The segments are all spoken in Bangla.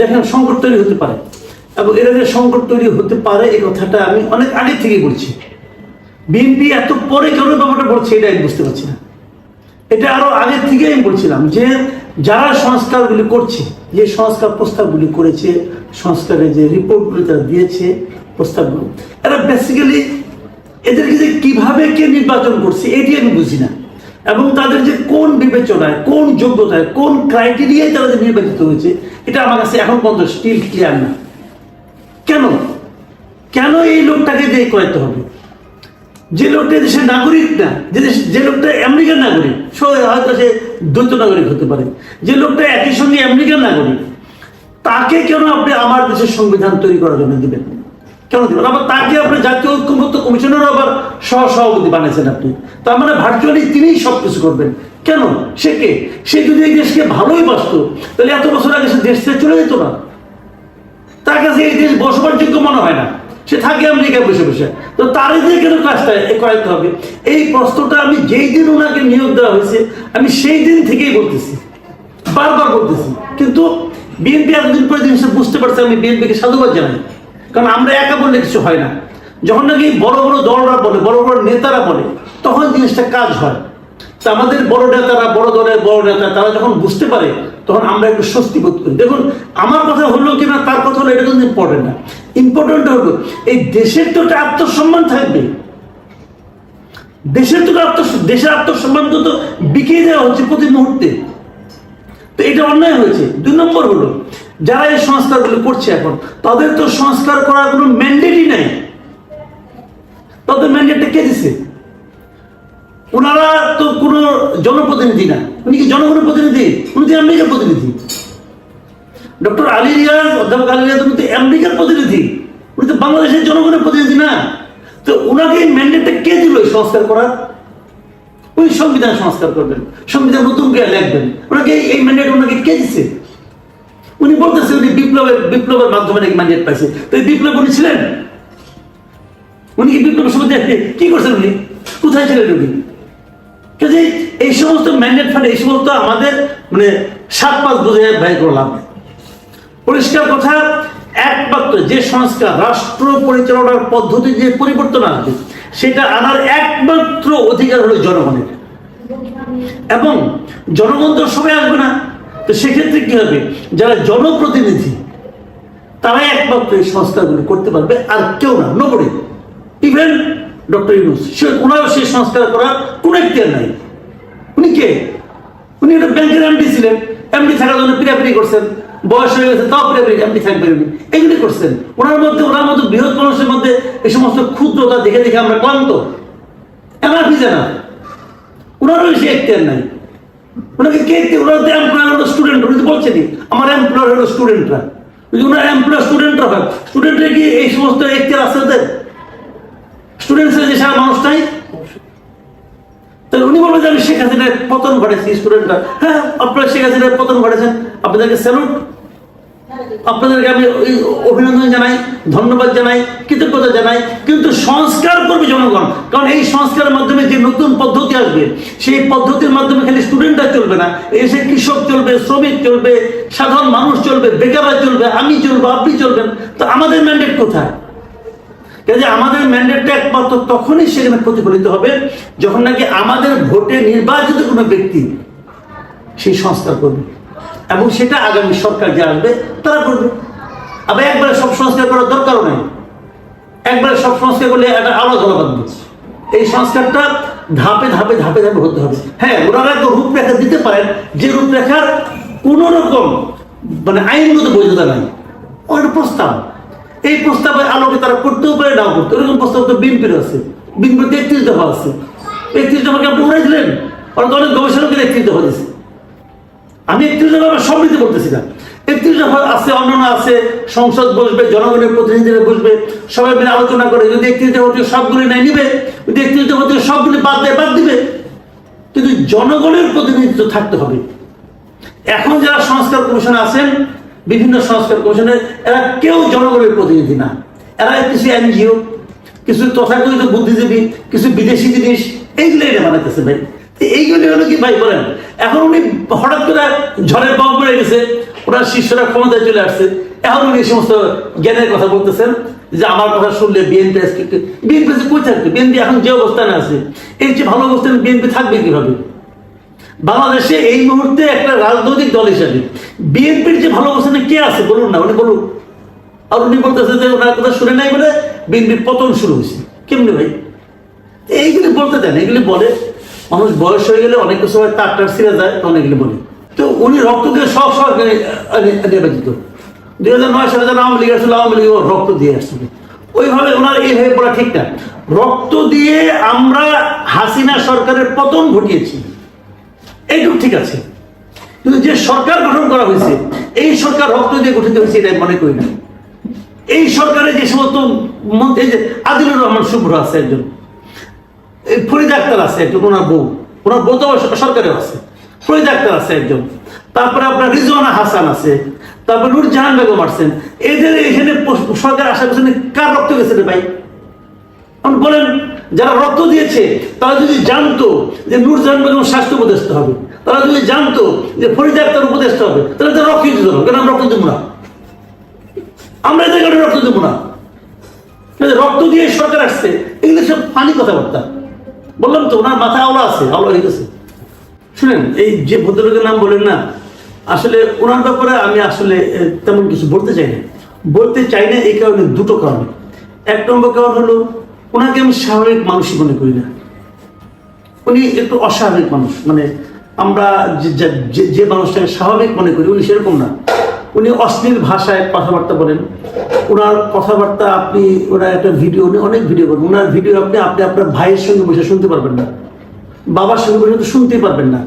দেখেন সংকট তৈরি হতে পারে। এবং এরা যে সংকট তৈরি হতে পারে, এই কথাটা আমি অনেক আগে থেকেই বলছি। বিএনপি এত পরে কেন ব্যাপারটা বলছে এটা আমি বুঝতে পারছি না। এটা আরও আগে থেকে আমি বলছিলাম যে, যারা সংস্কারগুলি করছে, যে সংস্কার প্রস্তাবগুলি করেছে, সংস্কারের যে রিপোর্টগুলি তারা দিয়েছে, প্রস্তাবগুলো, এরা বেসিক্যালি এদেরকে যে কীভাবে কে নির্বাচন করছে, এটি আমি বুঝি না। এবং তাদের যে কোন বিবেচনায়, কোন যোগ্যতায়, কোন ক্রাইটেরিয়ায় যে নির্বাচিত হয়েছে, এটা আমার কাছে এখন পর্যন্ত স্টিল ক্লিয়ার না। কেন? কেন এই লোকটাকে দিয়ে করাতে হবে? যে লোকটা দেশের নাগরিক না, যে যে লোকটা আমেরিকার নাগরিক, সে হয়তো সে দ্বৈত নাগরিক হতে পারে। যে লোকটা একই সঙ্গে আমেরিকার নাগরিক, তাকে কেন আপনি আমার দেশের সংবিধান তৈরি করার জন্য দিবেন? কেন দিবেন আবার তাকে আপনি জাতীয় ঐক্যমত্য কমিশনেরও আবার সহ সভাপতি বানিয়েছেন আপনি। তার মানে ভার্চুয়ালি তিনিই সব কিছু করবেন। কেন? সে কে? সে যদি এই দেশকে ভালোই বাসত তাহলে এত বছর আগে সে দেশ থেকে চলে যেত না। তার কাছে এই দেশ বসবাসযোগ্য মনে হয় না। সে থাকে আমেরিকায় বসে বসে। তো তারই দিয়ে কেন কাজটা করাইতে হবে? এই প্রশ্নটা আমি যেই দিন ওনাকে নিয়োগ দেওয়া হয়েছে, আমি সেই দিন থেকেই বলতেছি। বারবার বলতেছি। কিন্তু বিএনপি এতদিন পরে জিনিসটা বুঝতে পারছে, আমি বিএনপিকে সাধুবাদ জানাই। কারণ আমরা একা বললে কিছু হয় না। যখন নাকি বড় বড় দলরা বলে, বড় বড় নেতারা বলে, তখন জিনিসটা কাজ হয়। তা আমাদের বড় নেতারা, বড় দলের বড় নেতা, তারা যখন বুঝতে পারে, তখন আমরা একটু স্বস্তি বোধ করি। দেখুন, আমার কথা হলো কিনা তার কথা হলো এটা কিন্তু ইম্পর্টেন্ট না। ইম্পর্টেন্ট হলো, এই দেশের তো একটা আত্মসম্মান থাকবে। দেশের তো আত্ম দেশের আত্মসম্মান তো তো বিকিয়ে দেওয়া হচ্ছে প্রতি মুহূর্তে। তো এটা অন্যায় হয়েছে। দুই নম্বর হলো যারা এই সংস্কারগুলো করছে এখন, তাদের তো সংস্কার করার কোনো ম্যান্ডেটই নাই। তাদের ম্যান্ডেটটা কে দিছে? ওনারা তো কোনো জনপ্রতিনিধি না। উনি কি জনগণের প্রতিনিধি? উনি তো আমেরিকার প্রতিনিধি। ডক্টর আলী রিয়াজ, অধ্যাপক আলী রিয়াজ, উনি তো আমেরিকার প্রতিনিধি। উনি তো বাংলাদেশের জনগণের প্রতিনিধি না। তো ওনাকে ম্যান্ডেটটা কে দিল সংস্কার করার? ওই সংবিধান সংস্কার করবেন। সংবিধান নতুন করে লিখবেন। ওনাকে এই- এই ম্যান্ডেট ওনাকে কে দিছে? উনি বলতেছে উনি বিপ্লবের বিপ্লবের মাধ্যমে নাকি ম্যান্ডেট পাইছে। তো এই বিপ্লব উনি ছিলেন? উনি কি বিপ্লবের সময় কি করছেন উনি? কোথায় ছিলেন উনি? কাজে এই সমস্ত ম্যান্ডেট ফান্ড, এই সমস্ত আমাদের মানে সাত পাঁচ বুঝে ব্যয় করে লাভ পরিষ্কার কথা, একমাত্র যে সংস্কার, রাষ্ট্র পরিচালনার পদ্ধতি যে পরিবর্তন আসবে সেটা আনার একমাত্র অধিকার হলো জনগণের। এবং জনগণ তো সবাই আসবে না। তো সেক্ষেত্রে কি হবে? যারা জনপ্রতিনিধি, তারাই একমাত্র এই সংস্কারগুলো করতে পারবে, আর কেউ না নোবড়ি ইভেন ডক্টর ইউনুস সে ওনার সেই সংস্কার করার কোনো এখতিয়ার নাই। উনি কে? উনি একটা ব্যাংকের এমডি ছিলেন। এমডি থাকার জন্য পিড়াপিড়ি করছেন। বয়স হয়ে গেছে, তাও পিড়াপিড়ি এমডি থাকবেন উনি। এগুলি করছেন। ওনার মধ্যে ওনার মধ্যে বৃহৎ মানুষের মধ্যে এই সমস্ত ক্ষুদ্রতা দেখে দেখে আমরা ক্লান্ত। এনার ভিজে না ওনারও সে এখতিয়ার নাই। ওনাকে কে ওনার তো এমপ্লয়ার হলো স্টুডেন্ট উনি তো বলছেন আমার এমপ্লয়ার হলো স্টুডেন্টরা যদি ওনার এমপ্লয়ার স্টুডেন্টরা হয় স্টুডেন্টরা কি এই সমস্ত এখতিয়ার আছে স্টুডেন্টসের যে সারা মানুষ নাই? তাহলে উনি বলবেন যে আমি শেখ হাসিনার পতন ঘটেছি স্টুডেন্টরা হ্যাঁ আপনারা শেখ হাসিনার পতন ঘটেছেন আপনাদেরকে স্যালুট আপনাদেরকে আমি অভিনন্দন জানাই, ধন্যবাদ জানাই, কৃতজ্ঞতা জানাই, কিন্তু সংস্কার করবে জনগণ। কারণ এই সংস্কারের মাধ্যমে যে নতুন পদ্ধতি আসবে, সেই পদ্ধতির মাধ্যমে খালি স্টুডেন্টরা চলবে না। এসে কৃষক চলবে, শ্রমিক চলবে, সাধারণ মানুষ চলবে, বেকাররা চলবে, আমি চলবো, আপনি চলবেন, তো আমাদের ম্যান্ডেট কোথায়? কাজে আমাদের ম্যান্ডেটটা একমাত্র তখনই সেখানে প্রতিফলিত হবে যখন নাকি আমাদের ভোটে নির্বাচিত কোনো ব্যক্তি সেই সংস্কার করবে। এবং সেটা আগামী সরকার যে আসবে, তারা করবে। আবার একবারে সব সংস্কার করার দরকারও নেই। একবারে সব সংস্কার করলে একটা আলো জ্বলা বাঁধবে এই সংস্কারটা ধাপে ধাপে ধাপে ধাপে হতে হবে। হ্যাঁ ওনারা একটা রূপরেখা দিতে পারেন, যে রূপরেখার কোন রকম মানে আইনগত বৈধতা নাই। ওটা প্রস্তাব। এই প্রস্তাবের আলোকে তারা করতেও পারে, নাও করতে এরকম প্রস্তাব তো বিএনপির আছে। বিএনপির তেত্রিশ দফা আছে। একত্রিশ দফাকে আপনি উড়াই দিলেন। ওরা তো অনেক গবেষণকের একত্রিশ দফা দিচ্ছে। আমি একত্রিশ দফা নিতে বলতেছি না। একত্রিশ দফা আছে, অন্যান্য আছে, সংসদ বসবে, জনগণের প্রতিনিধিরা বসবে, সবাই মিলে আলোচনা করে, যদি একত্রিশ দফা থেকে সবগুলি নাই নিবে, যদি একত্রিশ দফা থেকে সবগুলি বাদ দেয়, বাদ দিবে। কিন্তু জনগণের প্রতিনিধিত্ব থাকতে হবে। এখন যারা সংস্কার কমিশনে আছেন, বিভিন্ন সংস্কার কমিশনে, এরা কেউ জনগণের প্রতিনিধি না। এরা কিছু এনজিও, কিছু তথাকথিত বুদ্ধিজীবী, কিছু বিদেশি জিনিস এইগুলো এটা বানাইতেছে ভাই। এইগুলি হলো কি, ভাই বলেন, এখন উনি হঠাৎ করে ঝড়ে বক বেড়ে গেছে, ওনার শিষ্যরা ক্ষমতায় চলে আসছে, এখন উনি সমস্ত জ্ঞানের কথা বলতেছেন, যে আমার কথা শুনলে বিএনপি আজকে বিএনপি কই থাকবে? বিএনপি এখন যে অবস্থানে আছে এর যে ভালো অবস্থানে বিএনপি থাকবে কীভাবে? বাংলাদেশে এই মুহূর্তে একটা রাজনৈতিক দল হিসাবে বিএনপির যে ভালো অবস্থানে কে আছে, বলুন না, উনি বলুন। আর উনি বলতেছে যে ওনার কথা শুনে নাই বলে বিএনপির পতন শুরু হয়েছে। কেমনি ভাই? এইগুলি বলতে দেন এগুলি বলে মানুষ বয়স হয়ে গেলে অনেক সময় তার টার ছিঁড়ে যায়, তখন এগুলি বলে। তো উনি রক্ত দিয়ে সব সরকার নির্বাচিত। দুই হাজার নয় সালে যখন আওয়ামী লীগ আসছিল আওয়ামী লীগ রক্ত দিয়ে আসছিল ওইভাবে ওনার এই হয়ে পড়া ঠিক না। রক্ত দিয়ে আমরা হাসিনা সরকারের পতন ঘটিয়েছি। এইটুকু ঠিক আছে। কিন্তু যে সরকার গঠন করা হয়েছে, এই সরকার রক্ত দিয়ে গঠিত হয়েছে এটা মনে করি না। এই সরকারের যে সমস্ত মন্ত্রী যে আদিলুর রহমান শুভ্র আছে একজন ফরিদ আক্তার আছে একজন, ওনার বউ। ওনার বউ তো আবার সরকারে আছে। ফরিদ আক্তার আছে একজন। তারপরে আপনার রিজওয়ানা হাসান আছে। তারপর নুরজাহান বেগম আসছেন। এদের এখানে সরকার আশা করছেন কার রক্ত গেছে ভাই? বলেন, যারা রক্ত দিয়েছে, তারা যদি জানতো যে নূরজাহান বেগম স্বাস্থ্য উপদেষ্টা হবে, তারা যদি জানতো যে ফরিদ আক্তার উপদেষ্টা হবে, তাহলে তারা রক্ত দিতে কেন আমরা রক্ত দেবো না? আমরা এদের রক্ত দেবো না। রক্ত দিয়ে সরকার আসছে, এগুলো সব ফানি কথাবার্তা। বললাম তো, ওনার মাথায় আওলা আছে, আওলা হয়ে গেছে শুনেন, এই যে ভদ্রলোকের নাম বলেন না, আসলে ওনার ব্যাপারে আমি আসলে তেমন কিছু বলতে চাই না। বলতে চাই না এই কারণে দুটো কারণ। এক নম্বর কারণ হলো, ওনাকে আমি স্বাভাবিক মানুষই মনে করি না। উনি একটু অস্বাভাবিক মানুষ মানে আমরা যে- যে মানুষটাকে স্বাভাবিক মনে করি, উনি সেরকম না। উনি অশ্লীল ভাষায় কথাবার্তা বলেন। ওনার কথাবার্তা আপনি, ওনার একটা ভিডিও, উনি অনেক ভিডিও করেন ওনার ভিডিও আপনি আপনি আপনার ভাইয়ের সঙ্গে বসে শুনতে পারবেন না। বাবার সঙ্গে বসে তো শুনতেই পারবেন না।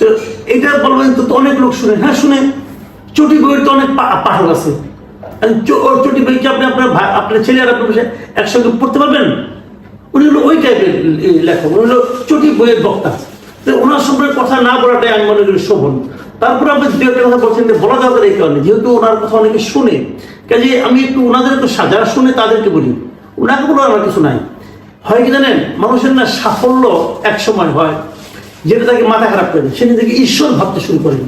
তো এটা বলবেন তো অনেক লোক শুনে হ্যাঁ শুনে চটি বইয়ের তো অনেক পা- পাঠক আছে। চটি বই কি আপনি আপনার আপনার ছেলে আর আপনার বসে একসঙ্গে পড়তে পারবেন? উনি হলো ওই টাইপের লেখক। উনি হলো চটি বইয়ের বক্তা। তো ওনার সম্পর্কে কথা না বলাটাই আমি মনে করি শোভন। তারপরে আপনি দু একটা কথা বলছেন যে বলা যাবে এই কারণে। যেহেতু ওনার কথা অনেকে শুনে। কাজে আমি একটু ওনাদের একটু যারা শুনে তাদেরকে বলি। ওনাকে বলো আমার কিছু নাই। হয় কি জানেন? মানুষের না সাফল্য এক সময় হয়, যেটা তাকে মাথা খারাপ করে। সে নিজেকে ঈশ্বর ভাবতে শুরু করেন।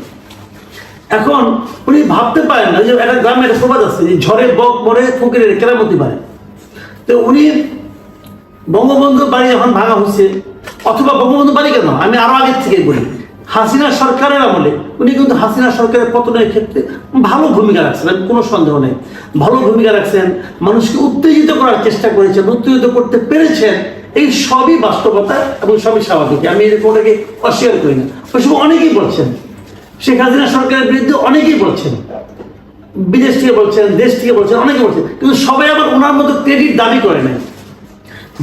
এখন উনি ভাবতে পারেন না। যে একটা গ্রামে একটা প্রবাদ আছে যে ঝড়ে বক মরে ফকিরের কেরামতি পারে তো উনি বঙ্গবন্ধুর বাড়ি যখন ভাঙা হচ্ছে, অথবা বঙ্গবন্ধু বাড়ি কেন? আমি আরও আগের থেকে বলি। হাসিনা সরকারের আমলে উনি কিন্তু হাসিনা সরকারের পতনের ক্ষেত্রে ভালো ভূমিকা রাখছেন কোনো সন্দেহ নেই। ভালো ভূমিকা রাখছেন, মানুষকে উত্তেজিত করার চেষ্টা করেছেন, উত্তেজিত করতে পেরেছেন, এই সবই বাস্তবতা এবং সবই স্বাভাবিক। আমি এরকম ওটাকে অস্বীকার করি না। ওই অনেকেই বলছেন, শেখ হাসিনা সরকারের বিরুদ্ধে অনেকেই বলছেন, বিদেশ থেকে বলছেন, দেশ থেকে বলছেন, অনেকে বলছেন, কিন্তু সবাই আবার ওনার মতো ক্রেডিট দাবি করে নাই।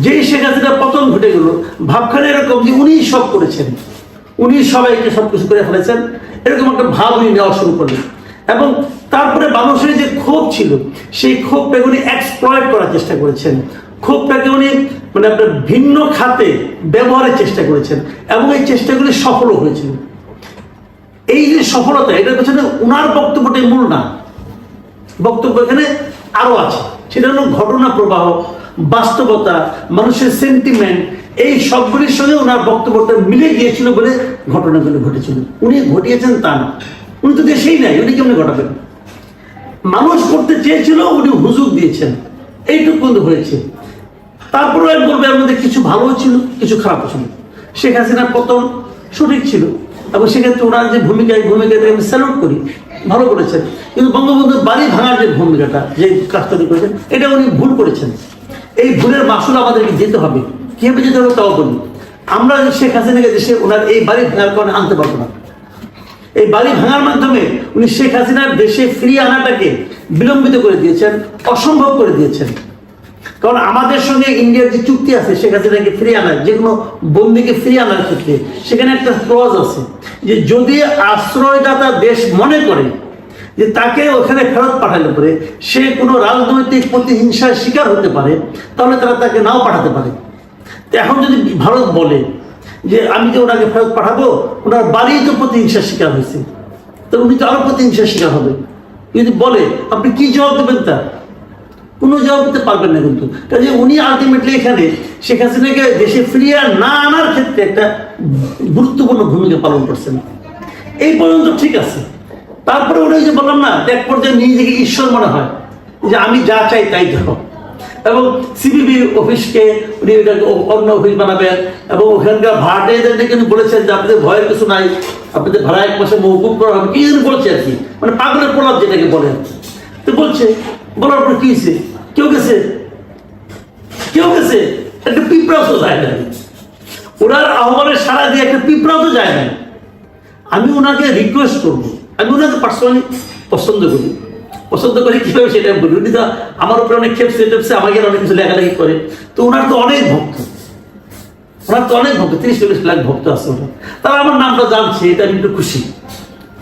যেই শেখ হাসিনার পতন ঘটে গেল, ভাবখানে এরকম যে উনিই সব করেছেন। উনি সবাইকে সব কিছু করে ফেলেছেন। এরকম একটা ভাব উনি নেওয়া শুরু করলেন। এবং তারপরে মানুষের যে ক্ষোভ ছিল, সেই ক্ষোভটাকে উনি এক্সপ্লয়েট করার চেষ্টা করেছেন। ক্ষোভটাকে উনি মানে আপনার ভিন্ন খাতে ব্যবহারের চেষ্টা করেছেন এবং এই চেষ্টাগুলি সফলও হয়েছিল। এই যে সফলতা, এটার পেছনে উনার বক্তব্যটাই মূল না। বক্তব্য এখানে আরও আছে। সেটা হলো ঘটনা প্রবাহ, বাস্তবতা, মানুষের সেন্টিমেন্ট এই সবগুলির সঙ্গে ওনার বক্তব্যটা মিলে গিয়েছিল বলে ঘটনাগুলো ঘটেছিল। উনি ঘটিয়েছেন তা না। উনি তো দেশেই নাই, উনি কেমনি ঘটাবেন? মানুষ করতে চেয়েছিল, উনি হুজুর দিয়েছেন। এইটুকু কিন্তু হয়েছে। তারপরে আমি বলব মধ্যে কিছু ভালো ছিল, কিছু খারাপ ছিল। শেখ হাসিনার পতন সঠিক ছিল। এবং সেক্ষেত্রে ওনার যে ভূমিকা এই ভূমিকাটা আমি স্যালুট করি। ভালো করেছেন কিন্তু বঙ্গবন্ধুর বাড়ি ভাঙার যে ভূমিকাটা, যে কাজটা করেছেন, এটা উনি ভুল করেছেন। এই ভুলের মাসুল আমাদেরকে যেতে হবে। কীভাবে যেতে হবে তাও বলি আমরা শেখ হাসিনাকে দেশে ওনার এই বাড়ি ভাঙার কারণে আনতে পারব না। এই বাড়ি ভাঙার মাধ্যমে উনি শেখ হাসিনার দেশে ফিরিয়ে আনাটাকে বিলম্বিত করে দিয়েছেন, অসম্ভব করে দিয়েছেন। কারণ আমাদের সঙ্গে ইন্ডিয়ার যে চুক্তি আছে, শেখ হাসিনাকে ফিরিয়ে আনার, যে কোনো বন্দিকে ফিরিয়ে আনার ক্ষেত্রে সেখানে একটা ক্লজ আছে যে যদি আশ্রয়দাতা দেশ মনে করে যে তাকে ওখানে ফেরত পাঠালে পরে সে কোনো রাজনৈতিক প্রতিহিংসার শিকার হতে পারে, তাহলে তারা তাকে নাও পাঠাতে পারে। এখন যদি ভারত বলে যে আমি যে ওনাকে ফেরত পাঠাবো, ওনার বাড়ি তো প্রতিহিংসার শিকার হয়েছে। তো উনি তো আরও প্রতিহিংসার শিকার হবে। যদি বলে, আপনি কি জবাব দেবেন তা কোনো জবাব দিতে পারবেন না কিন্তু। কাজে উনি আলটিমেটলি এখানে শেখ হাসিনাকে দেশে ফিরিয়ে না আনার ক্ষেত্রে একটা গুরুত্বপূর্ণ ভূমিকা পালন করছেন। এই পর্যন্ত ঠিক আছে। তারপরে উনি যে বললাম না এক পর্যায়ে নিজেকে ঈশ্বর মনে হয়। যে আমি যা চাই তাই দেখো এবং সিবিবি অফিসকে উনি এটাকে অন্য অফিস বানাবেন এবং ওখানকার ভাড়াটেদেরকে কিন্তু বলেছেন যে আপনাদের ভয়ের কিছু নাই, আপনাদের ভাড়া এক মাসে মৌকুব করা হবে কি বলছে আর কি? মানে পাগলের প্রলাপ যেটাকে বলেন তো বলছে, বলার পর কি হয়েছে? কেউ গেছে? কেউ গেছে? একটা পিঁপড়াও তো যায় না ওনার আহ্বানের সারা দিয়ে একটা পিঁপড়াও তো যায় না আমি ওনাকে রিকোয়েস্ট করব। আমি ওনাকে পার্সোনালি পছন্দ করি। পছন্দ করি কীভাবে সেটা বলি উনি তো আমার উপরে অনেক খেপছে টেপছে আমাকে অনেক কিছু লেখালেখি করে। তো ওনার তো অনেক ভক্ত। ওনার তো অনেক ভক্ত, তিরিশ চল্লিশ লাখ ভক্ত আছে ওনার। তারা আমার নামটা জানছে, এটা আমি একটু খুশি।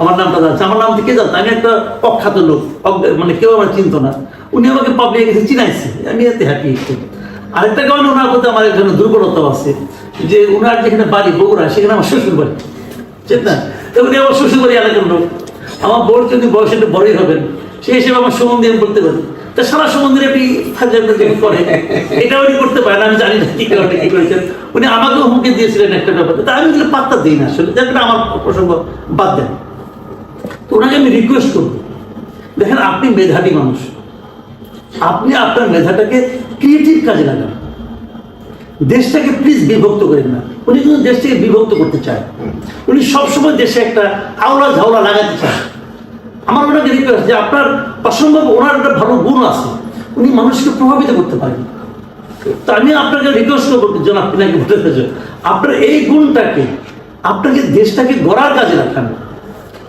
আমার নামটা জানছে। আমার নাম থেকে জানতো, আমি একটা অখ্যাত লোক মানে কেউ আমার চিনতো না। উনি আমাকে পাবলিক কাছে চিনাইছে। আমি এতে হ্যাপি আরেকটা কারণে ওনার প্রতি আমার একজন দুর্বলতাও আছে, যে ওনার যেখানে বাড়ি, বগুড়া, সেখানে আমার শ্বশুর বাড়ি। ঠিক না? উনি আমার শ্বশুর বাড়ি এলাকার লোক। আমার বোর যদি বয়স একটু বড়ই হবেন সেই হিসেবে আমার আমি বলতে পারি। তা সারা সম্বন্ধে আপনি করে এটা উনি করতে পারেন, আমি জানি না কি কারণে কি করেছেন। উনি আমাকেও হুমকি দিয়েছিলেন একটা ব্যাপারে। তা আমি এগুলো পাত্তা দিই না আসলে। যাতে আমার প্রসঙ্গ বাদ দেন। তো ওনাকে আমি রিকোয়েস্ট করব। দেখেন, আপনি মেধাবী মানুষ। আপনি আপনার মেধাটাকে ক্রিয়েটিভ কাজে লাগান। দেশটাকে প্লিজ বিভক্ত করেন না। উনি কিন্তু দেশটাকে বিভক্ত করতে চায়। উনি সবসময় দেশে একটা আওলা ঝাওলা লাগাতে চায়। আমার ওনাকে রিকোয়েস্ট যে আপনার অসম্ভব ওনার একটা ভালো গুণ আছে, উনি মানুষকে প্রভাবিত করতে পারেন। তো আমি আপনাকে রিকোয়েস্ট করব জনাব পিনাকি ভট্টাচার্য আপনার এই গুণটাকে, আপনাকে দেশটাকে গড়ার কাজে রাখান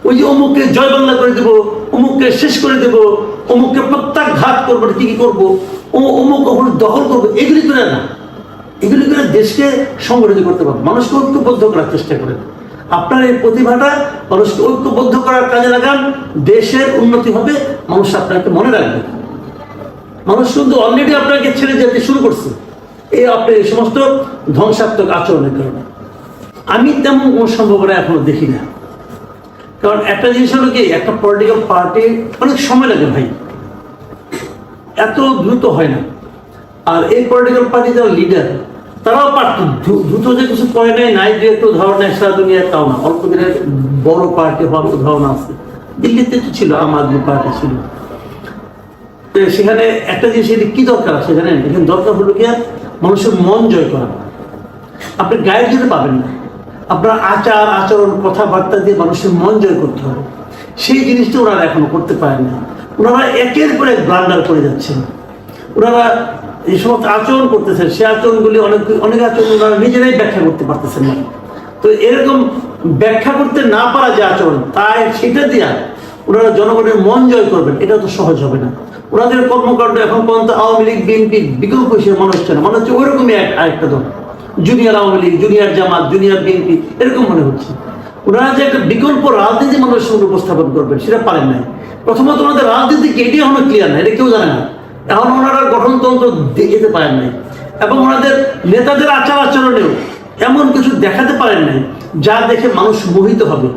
ওই যে অমুককে জয় বাংলা করে দেবো, অমুককে শেষ করে দেবো, অমুককে প্রত্যাঘাত করব কি কি করব? ও, অমুক অমুক দখল করব, এগুলি করে না। এগুলি করে দেশকে সংগঠিত করতে পারব। মানুষকে ঐক্যবদ্ধ করার চেষ্টা করেন। আপনার এই প্রতিভাটা মানুষকে ঐক্যবদ্ধ করার কাজে লাগান, দেশের উন্নতি হবে, মানুষ আপনাকে মনে রাখবে। মানুষ কিন্তু অলরেডি আপনাকে ছেড়ে যেতে শুরু করছে। এই আপনার এই সমস্ত ধ্বংসাত্মক আচরণের কারণে। আমি তেমন কোনো সম্ভাবনা এখনও দেখি না। কারণ একটা জিনিস হলো কি, একটা পলিটিক্যাল পার্টি অনেক সময় লাগে ভাই। এত দ্রুত হয় না। আর এই পলিটিক্যাল পার্টি যারা লিডার তারাও পারত দ্রুত যে কিছু করে নেয় নাই যে একটু ধারণা সারা দুনিয়া তাও না। অল্প দিনের বড় পার্টি হওয়ার ধারণা আছে। দিল্লিতে তো ছিল, আম আদমি পার্টি ছিল। সেখানে একটা জিনিস এটি কি দরকার জানেন? এখানে দরকার হলো কি মানুষের মন জয় করা। আপনি গায়ের জন্য পাবেন না। আপনার আচার, আচরণ, কথাবার্তা দিয়ে মানুষের মন জয় করতে হবে। সেই জিনিসটা ওনারা এখনও করতে পারেন না। ওনারা একের পর এক ব্লান্ডার করে যাচ্ছেন। ওনারা এই সমস্ত আচরণ করতেছেন, সে আচরণগুলি অনেক অনেক আচরণ নিজেরাই ব্যাখ্যা করতে পারতেছেন না। তো এরকম ব্যাখ্যা করতে না পারা যে আচরণ, তাই সেটা দিয়া ওনারা জনগণের মন জয় করবেন, এটা তো সহজ হবে না। ওনাদের কর্মকাণ্ড এখন পর্যন্ত আওয়ামী লীগ, বিএনপি বিকল্প হিসেবে মনে হচ্ছে না, মনে হচ্ছে ওইরকমই এক আরেকটা দল। Junior Awami League, junior Jamaat, junior BNP, এরকম মনে হচ্ছে। ওনারা যে একটা বিকল্প রাজনীতি মানুষের সামনে উপস্থাপন করবেন, সেটা পারেন নাই। প্রথমত ওনাদের রাজনীতি এটি এখনও ক্লিয়ার না এটা কেউ জানে না। এখন ওনারা গঠনতন্ত্র যেতে পারেন নাই। এবং ওনাদের নেতাদের আচার আচরণেও এমন কিছু দেখাতে পারেন নাই, যা দেখে মানুষ মোহিত হবে।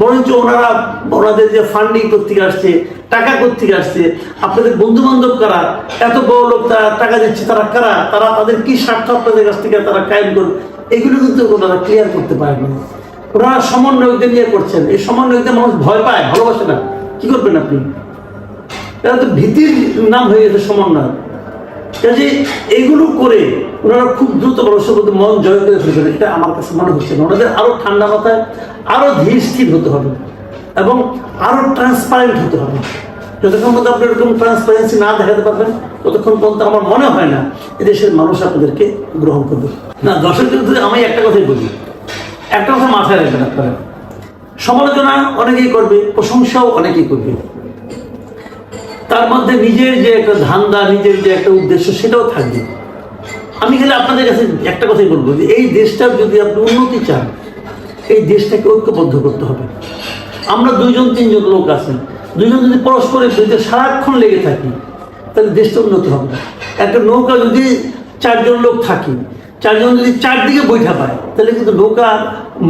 বরঞ্চ ওনারা ওনাদের যে ফান্ডিং করতে আসছে, টাকা করতে আসছে, আপনাদের বন্ধু বান্ধব কারা, এত বড় লোক তারা টাকা দিচ্ছে, তারা কারা, তারা তাদের কি স্বার্থ আপনাদের কাছ থেকে তারা কায়েম করবে এগুলো কিন্তু ওনারা ক্লিয়ার করতে পারেন না ওনারা সমন্বয়কদের নিয়ে করছেন। এই সমন্বয়কদের মানুষ ভয় পায়, ভালোবাসে না। কি করবেন আপনি? এরা তো ভীতির নাম হয়ে গেছে সমন্বয় কাজে এগুলো করে ওনারা খুব দ্রুত মধ্যে মন জয় করে ফেলবেন এটা আমার কাছে মনে হচ্ছে না। ওনাদের আরও ঠান্ডা মাথায় আরও ধীর স্থির হতে হবে এবং আরও ট্রান্সপারেন্ট হতে হবে। যতক্ষণ পর্যন্ত আপনি এরকম ট্রান্সপারেন্সি না দেখাতে পারবেন, ততক্ষণ পর্যন্ত আমার মনে হয় না এদেশের মানুষ আপনাদেরকে গ্রহণ করবে। না দর্শকদের ধরে আমি একটা কথাই বলি। একটা কথা মাথায় রাখবেন আপনারা। সমালোচনা অনেকেই করবে, প্রশংসাও অনেকেই করবে। তার মধ্যে নিজের যে একটা ধান্দা, নিজের যে একটা উদ্দেশ্য, সেটাও থাকবে। আমি খালি আপনাদের কাছে একটা কথাই বলব যে, এই দেশটার যদি আপনি উন্নতি চান, এই দেশটাকে ঐক্যবদ্ধ করতে হবে। আমরা দুইজন, তিনজন লোক আছেন। দুইজন যদি পরস্পরের বিরুদ্ধে সারাক্ষণ লেগে থাকি, তাহলে দেশটা উন্নতি হবে না। একটা নৌকা যদি চারজন লোক থাকি, চারজন যদি চারদিকে বৈঠা পায়, তাহলে কিন্তু নৌকা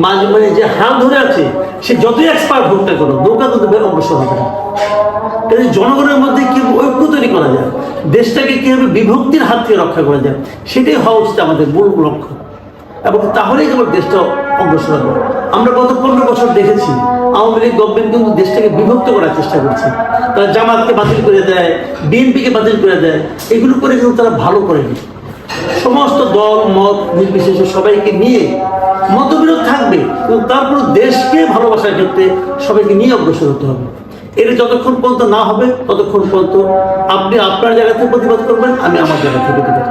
মাঝে মানে যে হাল ধরে আছে, সে যতই এক্সপার্ট হোক না কোনো, নৌকা কিন্তু অগ্রসর হবে না। কাজে জনগণের মধ্যে কি ঐক্য তৈরি করা যায়? দেশটাকে কীভাবে বিভক্তির হাত থেকে রক্ষা করা যায়? সেটাই হওয়া উচিত আমাদের মূল লক্ষ্য। এবং তাহলেই কেবল দেশটা অগ্রসর হবে। আমরা গত পনেরো বছর দেখেছি, আওয়ামী লীগ গভর্নমেন্ট কিন্তু দেশটাকে বিভক্ত করার চেষ্টা করছে। তারা জামাতকে বাতিল করে দেয়, বিএনপিকে বাতিল করে দেয়। এগুলো করে কিন্তু তারা ভালো করেনি সমস্ত দল, মত, নির্বিশেষে সবাইকে নিয়ে মতবিরোধ থাকবে। কিন্তু তারপর দেশকে ভালোবাসার ক্ষেত্রে সবাইকে নিয়ে অগ্রসর হতে হবে। এটা যতক্ষণ পর্যন্ত না হবে, ততক্ষণ পর্যন্ত আপনি আপনার জায়গা থেকে প্রতিবাদ করবেন, আমি আমার জায়গা থেকে প্রতিবাদ।